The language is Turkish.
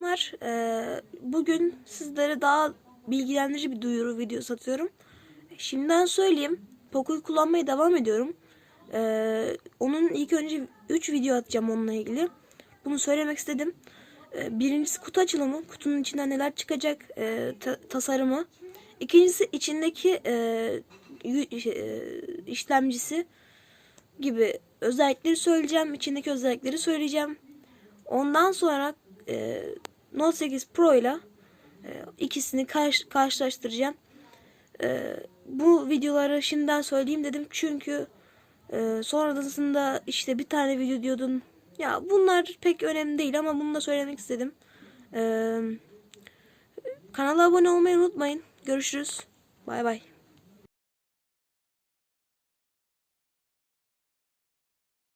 Bunlar eee, bugün sizlere daha bilgilendirici bir duyuru videosu atıyorum. Şimdiden söyleyeyim. Poco'yu kullanmaya devam ediyorum. Eee, onun ilk önce 3 video atacağım onunla ilgili. Bunu söylemek istedim. Eee, birincisi kutu açılımı. Kutunun içinden neler çıkacak ta- tasarımı. İkincisi içindeki şey, işlemcisi gibi özellikleri söyleyeceğim. İçindeki özellikleri söyleyeceğim. Ondan sonra e, Note 8 Pro ile e, ikisini karş- karşılaştıracağım. E, bu videoları şimdiden söyleyeyim dedim çünkü e, sonrasında işte bir tane video diyordun. Ya bunlar pek önemli değil ama bunu da söylemek istedim. Kanala abone olmayı unutmayın. Görüşürüz. Bay bay.